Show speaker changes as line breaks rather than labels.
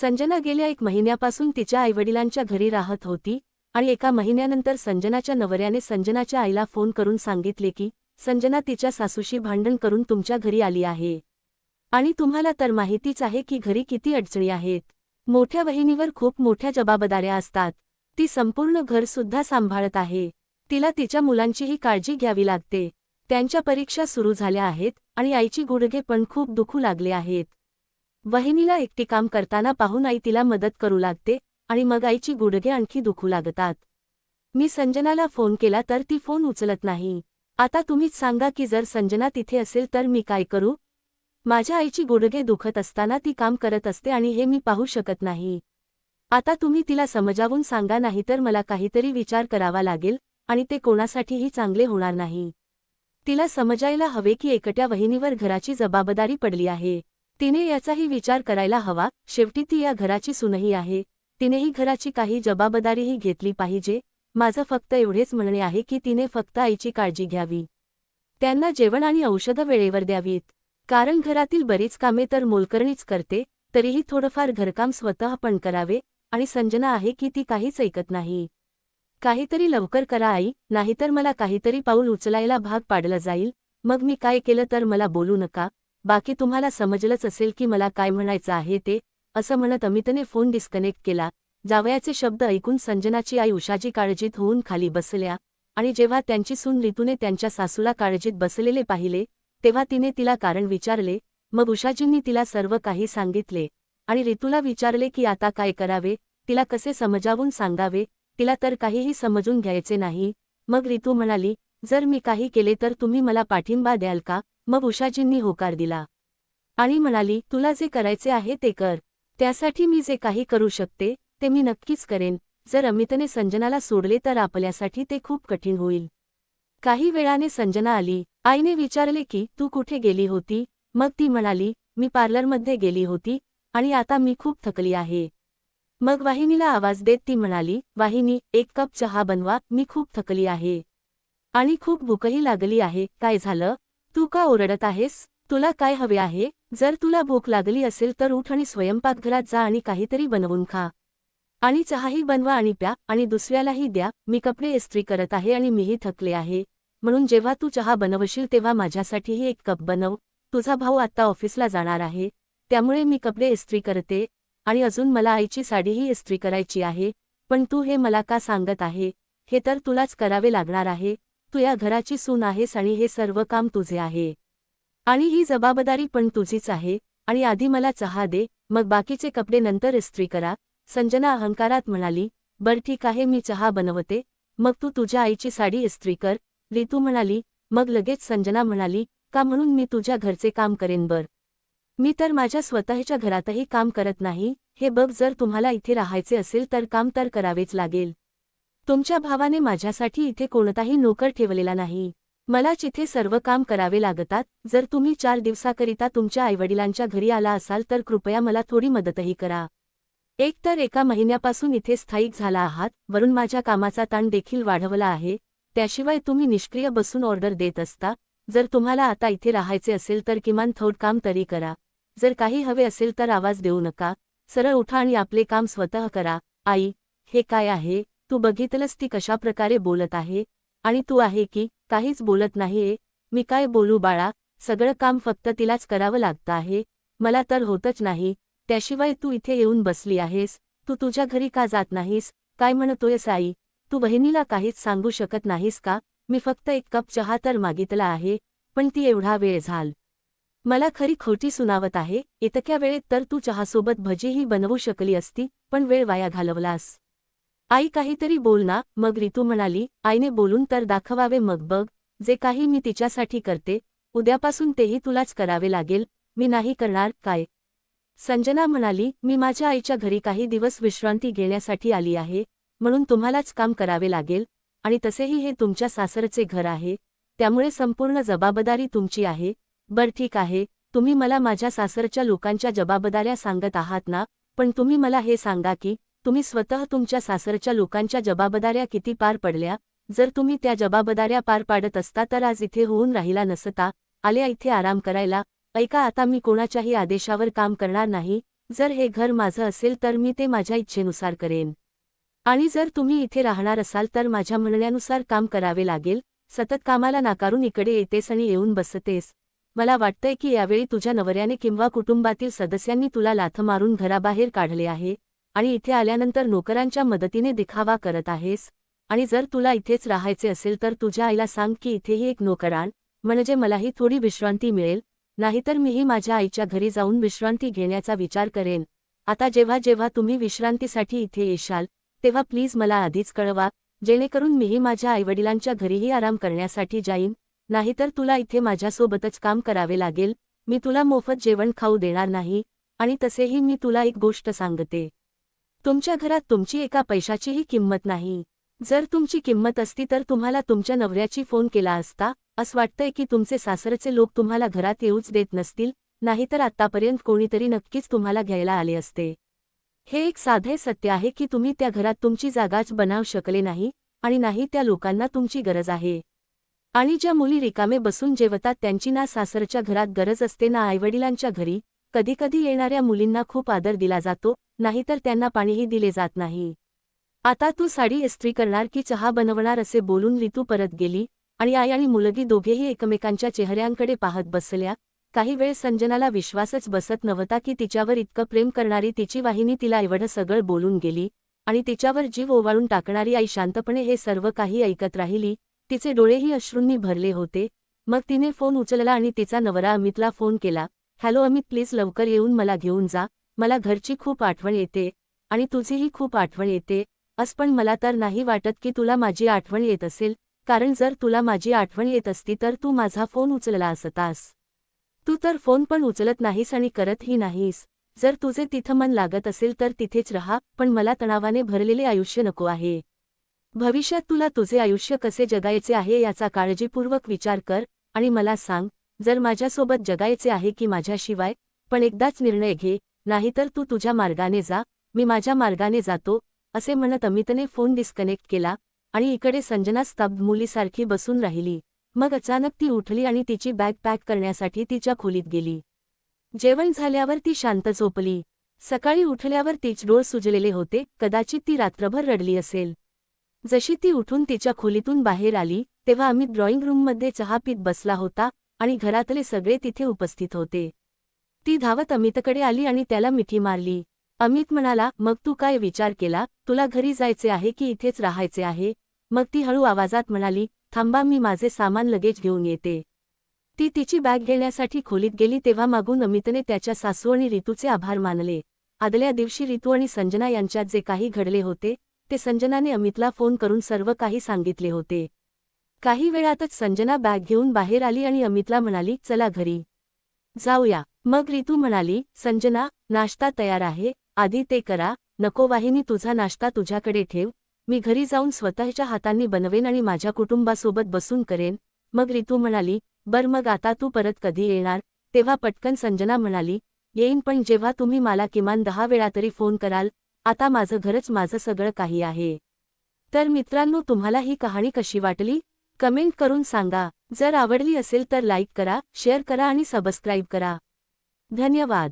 संजना गेल्या एक महिन्यापासून तिच्या आईवडिलांच्या घरी राहत होती आणि एका महिन्यानंतर संजनाच्या नवऱ्याने संजनाच्या आईला फोन करून सांगितले की संजना तिच्या सासूशी भांडण करून तुमच्या घरी आली आहे. आणि तुम्हाला तर माहितीच आहे की घरी किती अडचणी आहेत. मोठ्या वहिनीवर खूप मोठ्या जबाबदाऱ्या असतात. ती संपूर्ण घरसुद्धा सांभाळत आहे. तिला तिच्या मुलांचीही काळजी घ्यावी लागते. त्यांच्या परीक्षा सुरू झाल्या आहेत आणि आईची गुडघे पण खूप दुखू लागले आहेत. वहिनीला एकटी काम करताना पाहून आई तिला मदत करू लागते आणि मग आईची गुडघे आणखी दुखू लागतात. मी संजनाला फोन केला तर ती फोन उचलत नाही. आता तुम्हीच सांगा की जर संजना तिथे असेल तर मी काय करू? माझ्या आईची गुडघे दुखत असताना ती काम करत असते आणि हे मी पाहू शकत नाही. आता तुम्ही तिला समजावून सांगा नाही तर मला काहीतरी विचार करावा लागेल आणि ते कोणासाठीही चांगले होणार नाही. तिला समजायला हवे की एकट्या वहिनीवर घराची जबाबदारी पडली आहे. तिने याचाही विचार करायला हवा शेवटी ती या घराची सुनही आहे. तिनेही घराची काही जबाबदारीही घेतली पाहिजे. माझं फक्त एवढेच म्हणणे आहे की तिने फक्त आईची काळजी घ्यावी. त्यांना जेवण आणि औषधं वेळेवर द्यावीत. कारण घरातील बरीच कामे तर मोलकरणीच करते तरीही थोडंफार घरकाम स्वतः पण करावे आणि संजना आहे की ती काहीच ऐकत नाही. काहीतरी लवकर करा आई नाहीतर मला काहीतरी पाऊल उचलायला भाग पाडलं जाईल. मग मी काय केलं तर मला बोलू नका. बाकी तुम्हाला समजलंच असेल की मला काय म्हणायचं आहे ते असं म्हणत अमितने फोन डिस्कनेक्ट केला. जावयाचे शब्द ऐकून संजनाची आई उषाजी काळजीत होऊन खाली बसल्या आणि जेव्हा त्यांची सून ऋतूने त्यांच्या सासूला काळजीत बसलेले पाहिले तेव्हा तिने तिला कारण विचारले मग उषाजींनी तिला सर्व काही सांगितले आणि ऋतूला विचारले की आता काय करावे तिला कसे समजावून सांगावे तिला तर काहीही समजून घ्यायचे नाही. मग ऋतू म्हणाली जर मी काही केले तर तुम्ही मला पाठिंबा द्याल का? मग उषाजींनी होकार दिला. आणि म्हणाली तुला जे करायचे आहे ते कर. त्यासाठी मी जे काही करू शकते ते मी नक्कीच करेन. जर अमितने संजनाला सोडले तर आपल्यासाठी ते खूप कठीण होईल. काही वेळाने संजना आली. आईने विचारले की तू कुठे गेली होती? मग ती म्हणाली मी पार्लरमध्ये गेली होती आणि आता मी खूप थकली आहे. मग वाहिनीला आवाज देत ती म्हणाली वाहिनी एक कप चहा बनवा मी खूप थकली आहे. आणि खूप भूकही लागली आहे. काय झालं? तू का ओरडत आहेस? तुला काय हवे आहे? जर तुला भूक लागली असेल तर उठ आणि स्वयंपाकघरात जा आणि काहीतरी बनवून खा. आणि चहाही बनवा आणि प्या आणि दुसऱ्यालाही द्या. मी कपडे इस्त्री करत आहे आणि मीही थकले आहे. म्हणून जेव्हा तू चहा बनवशील तेव्हा माझ्यासाठीही एक कप बनव. तुझा भाऊ आत्ता ऑफिसला जाणार आहे. त्यामुळे मी कपडे इस्त्री करते. आणि अजून मला आईची साडीही इस्त्री करायची आहे. पण तू हे मला का सांगत आहे? हे तर तुलाच करावे लागणार आहे. तू या घराची सून आहेस आणि हे सर्व काम तुझे आहे. आणि ही जबाबदारी पण तुझीच आहे आणि आधी मला चहा दे मग बाकीचे कपडे नंतर इस्त्री करा संजना अहंकारात म्हणाली बर ठीक आहे मी चहा बनवते मग तू तुझ्या आईची साडी इस्त्री कर रितू म्हणाली मग लगेच संजना म्हणाली का म्हणून मी तुझ्या घरचे काम करेन बर? मी तर माझ्या स्वतःच्या घरातही काम करत नाही हे बघ जर तुम्हाला इथे राहायचे असेल तर काम तर करावेच लागेल. तुमच्या भावाने माझ्यासाठी इथे कोणताही नोकर ठेवलेला नाही. मलाच इथे सर्व काम करावे लागतात जर तुम्ही चार दिवसाकरिता तुमच्या आईवडिलांच्या घरी आला असाल तर कृपया मला थोडी मदतही करा. एक तर एका महिन्यापासून इथे स्थायिक झाला आहात वरून माझ्या कामाचा ताण देखील वाढवला आहे त्याशिवाय तुम्ही निष्क्रिय बसून ऑर्डर देत असता जर तुम्हाला आता इथे राहायचे असेल तर किमान थोड काम तरी करा. जर काही हवे असेल तर आवाज देऊ नका सरळ उठा आणि आपले काम स्वतः करा. आई हे काय आहे? तू बघितलंस ती कशा प्रकारे बोलत आहे? आणि तू आहे की काहीच बोलत नाहीये? मी काय बोलू बाळा? सगळं काम फक्त तिलाच करावं लागतं आहे. मला तर होतच नाही. त्याशिवाय तू इथे येऊन बसली आहेस. तू तुझ्या घरी का जात नाहीस? काय म्हणतोयस आई तू बहिणीला काहीच सांगू शकत नाहीस का? मी फक्त एक कप चहा तर मागितला आहे पण ती एवढा वेळ झाल. मला खरी खोटी सुनावत आहे. इतक्या वेळेत तर तू चहासोबत भजीही बनवू शकली असती पण वेळ वाया घालवलास. आई काहीतरी बोल ना. मग रितू म्हणाली आईने बोलून तर दाखवावे. मग बघ जे काही मी तिच्यासाठी करते उद्यापासून तेही तुलाच करावे लागेल. मी नाही करणार काय? संजना म्हणाली मी माझ्या आईच्या घरी काही दिवस विश्रांती घेण्यासाठी आली आहे म्हणून तुम्हालाच काम करावे लागेल. आणि तसेही हे तुमच्या सासरचे घर आहे त्यामुळे संपूर्ण जबाबदारी तुमची आहे. बर ठीक आहे. तुम्ही मला माझ्या सासरच्या लोकांच्या जबाबदाऱ्या सांगत आहात ना पण तुम्ही मला हे सांगा की तुम्ही स्वतः तुमच्या सासरच्या लोकांच्या जबाबदाऱ्या किती पार पडल्या? जर तुम्ही त्या जबाबदाऱ्या पार पाडत असता तर आज इथे होऊन राहिला नसता आल्या इथे आराम करायला. ऐका आता मी कोणाच्याही आदेशावर काम करणार नाही. जर हे घर माझं असेल तर मी ते माझ्या इच्छेनुसार करेन. आणि जर तुम्ही इथे राहणार असाल तर माझ्या म्हणण्यानुसार काम करावे लागेल. सतत कामाला नाकारून इकडे येतेस आणि येऊन बसतेस. मला वाटतंय की यावेळी तुझ्या नवऱ्याने किंवा कुटुंबातील सदस्यांनी तुला लाथ मारून घराबाहेर काढले आहे. आणि इथे आल्यानंतर नोकरांच्या मदतीने दिखावा करत आहेस. आणि जर तुला इथेच राहायचे असेल तर तुझ्या आईला सांग की इथेही एक नोकरान म्हणजे मलाही थोडी विश्रांती मिळेल. नाहीतर मीही माझ्या आईच्या घरी जाऊन विश्रांती घेण्याचा विचार करेन. आता जेव्हा जेव्हा तुम्ही विश्रांतीसाठी इथे येशाल तेव्हा प्लीज मला आधीच कळवा जेणेकरून मीही माझ्या आईवडिलांच्या घरीही आराम करण्यासाठी जाईन. नाहीतर तुला इथे माझ्यासोबतच काम करावे लागेल. मी तुला मोफत जेवण खाऊ देणार नाही. आणि तसेही मी तुला एक गोष्ट सांगते. तुमच्या घरात तुमची एका पैशाचीही किंमत नाही. जर तुमची किंमत असती तर तुम्हाला तुमच्या नवऱ्याची फोन केला असता असं वाटतंय की तुमचे सासरचे लोक तुम्हाला घरात येऊच देत नसतील नाहीतर आत्तापर्यंत कोणीतरी नक्कीच तुम्हाला घ्यायला आले असते. हे एक साधे सत्य आहे की तुम्ही त्या घरात तुमची जागाच बनाव शकले नाही आणि नाही त्या लोकांना तुमची गरज आहे. आणि ज्या मुली रिकामे बसून जेवतात त्यांची ना सासरच्या घरात गरज असते ना आईवडिलांच्या घरी कधीकधी येणाऱ्या मुलींना खूप आदर दिला जातो नाहीतर त्यांना पाणीही दिले जात नाही. आता तू साडी इस्त्री करणार की चहा बनवणार असे बोलून ऋतू परत गेली आणि आई आणि मुलगी दोघेही एकमेकांच्या चेहऱ्यांकडे पाहत बसल्या. काही वेळ संजनाला विश्वासच बसत नव्हता की तिच्यावर इतकं प्रेम करणारी तिची वाहिनी तिला एवढं सगळं बोलून गेली आणि तिच्यावर जीव ओवाळून टाकणारी आई शांतपणे हे सर्व काही ऐकत राहिली. तिचे डोळेही अश्रूंनी भरले होते. मग तिने फोन उचलला आणि तिचा नवरा अमितला फोन केला. हॅलो अमित प्लीज लवकर येऊन मला घेऊन जा. मला घरची खूप आठवण येते आणि तुझीही खूप आठवण येते. अस पण मला तर नाही वाटत की तुला माझी आठवण येत असेल कारण जर तुला माझी आठवण येत असती तर तू माझा फोन उचलला असतास. तू तर फोन पण उचलत नाहीस आणि करतही नाहीस. जर तुझे तिथं मन लागत असेल तर तिथेच रहा पण मला तणावाने भरलेले आयुष्य नको आहे. भविष्यात तुला तुझे आयुष्य कसे जगायचे आहे याचा काळजीपूर्वक विचार कर आणि मला सांग जर माझ्यासोबत जगायचे आहे की माझ्याशिवाय पण एकदाच निर्णय घे नाहीतर तू तुझ्या मार्गाने जा मी माझ्या मार्गाने जातो असे म्हणत अमितने फोन डिस्कनेक्ट केला आणि इकडे संजना स्तब्ध मुलीसारखी बसून राहिली. मग अचानक ती उठली आणि तिची बॅग पॅक करण्यासाठी तिच्या खोलीत गेली. जेवण झाल्यावर ती शांत झोपली. सकाळी उठल्यावर तीच डोळ सुजलेले होते कदाचित ती रात्रभर रडली असेल. जशी ती उठून तिच्या खोलीतून बाहेर आली तेव्हा अमित ड्रॉइंग रूममध्ये चहा पीत बसला होता आणि घरातले सगळे तिथे उपस्थित होते. ती धावत अमितकडे आली आणि त्याला मिठी मारली. अमित म्हणाला मग तू काय विचार केला? तुला घरी जायचे आहे की इथेच राहायचे आहे? मग ती हळू आवाजात म्हणाली थांबा मी माझे सामान लगेच घेऊन येते. ती तिची बॅग घेण्यासाठी खोलीत गेली तेव्हा मागून अमितने त्याच्या सासू आणि ऋतूचे आभार मानले. आदल्या दिवशी ऋतू आणि संजना यांच्यात जे काही घडले होते ते संजनाने अमितला फोन करून सर्व काही सांगितले होते. काही वेळातच संजना बॅग घेऊन बाहेर आली आणि अमितला म्हणाली चला घरी. जाऊया. मग रितू म्हणाली संजना नाश्ता तयार आहे. आधी ते करा. नको वाहिनी तुझा नाश्ता तुझ्याकडे ठेव. मी घरी जाऊन स्वतःच्या हातांनी बनवेन आणि माझ्या कुटुंबासोबत बसून करेन. मग रितू म्हणाली बर मग आता तू परत कधी येणार? तेव्हा पटकन संजना म्हणाली येईन पण जेव्हा तुम्ही मला किमान दहा वेळा तरी फोन कराल आता माझं घरच माझं सगळं काही आहे. तर मित्रांनो तुम्हाला ही कहाणी कशी वाटली? कमेंट करून सांगा. जर आवडली असेल तर लाईक करा शेअर करा आणि सबस्क्राईब करा. धन्यवाद.